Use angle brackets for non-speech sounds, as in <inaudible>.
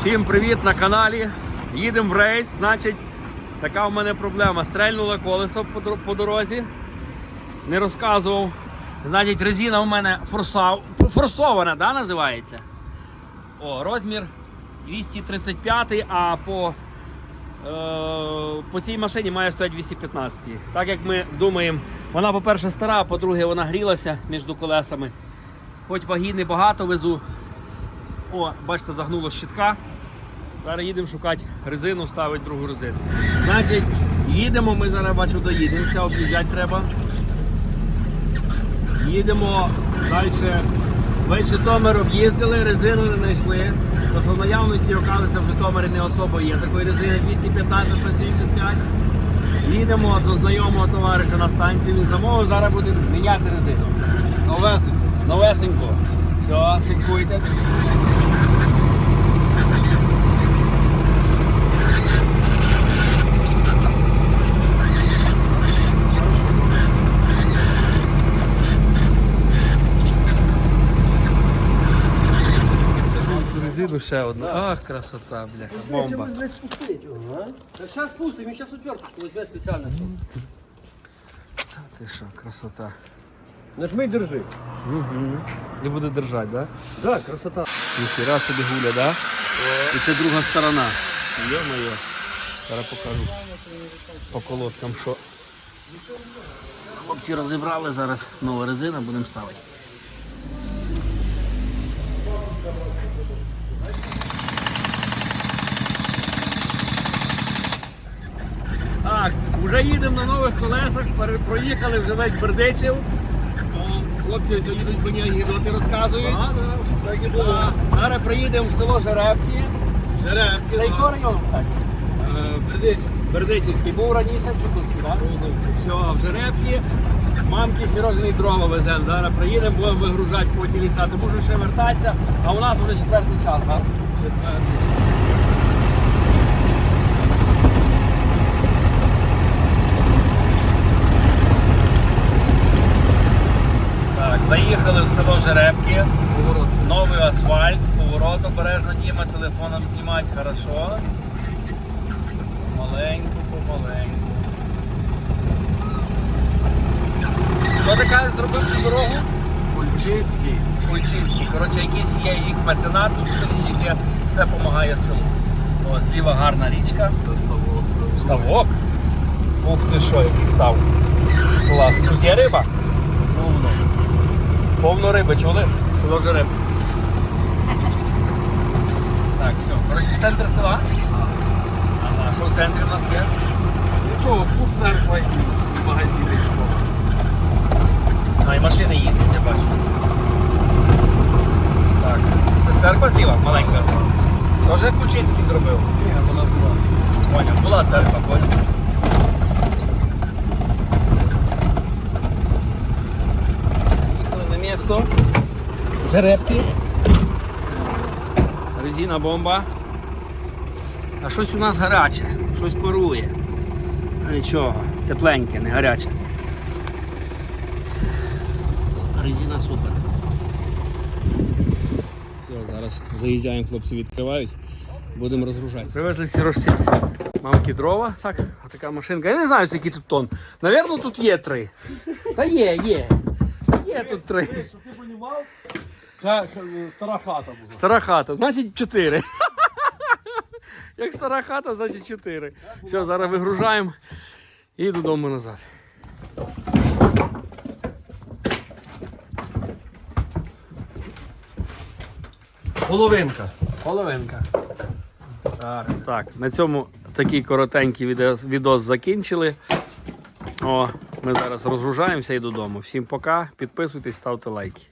Всім привіт на каналі. Їдемо в рейс. Значить, така в мене проблема. Стрельнуло колесо по, дорозі. Не розказував. Значить, резина в мене форсав, форсована, да, називається. О, розмір 235, а по, е, по цій машині має стояти 215. Так як ми думаємо, вона, по-перше, стара, а по-друге, вона грілася між колесами. Хоч ваги небагато везу, о, бачите, загнуло щитка. Зараз їдемо шукати резину, ставити другу резину. Значить, їдемо, ми зараз бачу, доїдемося, об'їжджати треба. Їдемо далі. Весь Житомир об'їздили, резину не знайшли. Що в наявності оказується в Житомирі не особо є. Такої резини 215 на 75. Їдемо до знайомого товариша на станцію. Він замовив, зараз будемо міняти резину. Новесик. Новесенько. Все, слідкуйте. Ще одну. Ах, красота, бляха, бомба. блядь, спустить його, а? Та зараз спустимо, він зараз отверточку візьме спеціально. Та ти що, красота. Нажми і держи. Угу. І буде держати? Да? Так, красота. Ніхіра собі гуля, да? І це друга сторона. Йо-моє. Зараз покажу по колодкам, що. Хлопці розібрали зараз нова резина, будемо ставити. Так, вже їдемо на нових колесах, проїхали вже весь Бердичів. Хлопці їдуть мені анекдоти розказують. Так, так, і було. А, Зараз приїдемо в село Жеребки. Жеребки. Це район, кстати? Бердичівський. Бердичівський. Був раніше Чудовський, так? Все, в Жеребки. Мамки сірожені дрова веземо. Зараз приїдемо, будемо вигружати по тіліця. То може ще вертатися, а у нас вже четвертий час, так? Так, заїхали в село Жеребки. Поворот. Новий асфальт, поворот обережно Діма телефоном знімати, хорошо. Маленько, помаленьку. Ти кажеш, зробив цю дорогу? Кульчицький. Кульчинський. Коротше, якийсь є їх меценат в селі, яке все допомагає селу. О, зліва гарна річка. Це ставок. Ставок. Ух ти що, який став. Клас. Тут є риба? Повно. Повно риби, чули? Село Жереб. Так, все. Коротше, центр села. Ага, що в центрі у нас є? Нічого, тут церква і магазин і школа. А, і машини їздять, я бачу. Так. Це церква зліва, маленька. Тоже Кучинський зробив. Ні, вона була. Поняв, була церква, поняв. Жеребки. Резина бомба. А щось у нас гаряче, щось парує. А нічого, тепленьке, не гаряче. Резина супер. Все, зараз заїжджаємо, хлопці відкривають. Будемо розгружати. Привезли сірожці. Мамки дрова, так, така машинка. Я не знаю, який тут тон. Навірно, тут є три. Та є, є. Є тут три. Щоб ти це стара хата була. Стара хата, значить чотири. <laughs> Як стара хата, значить чотири. Все, зараз вигружаємо і додому назад. Половинка. Половинка. Так, так, на цьому такий коротенький відео, відос закінчили. О, ми зараз розгружаємося і додому. Всім пока, підписуйтесь, ставте лайки.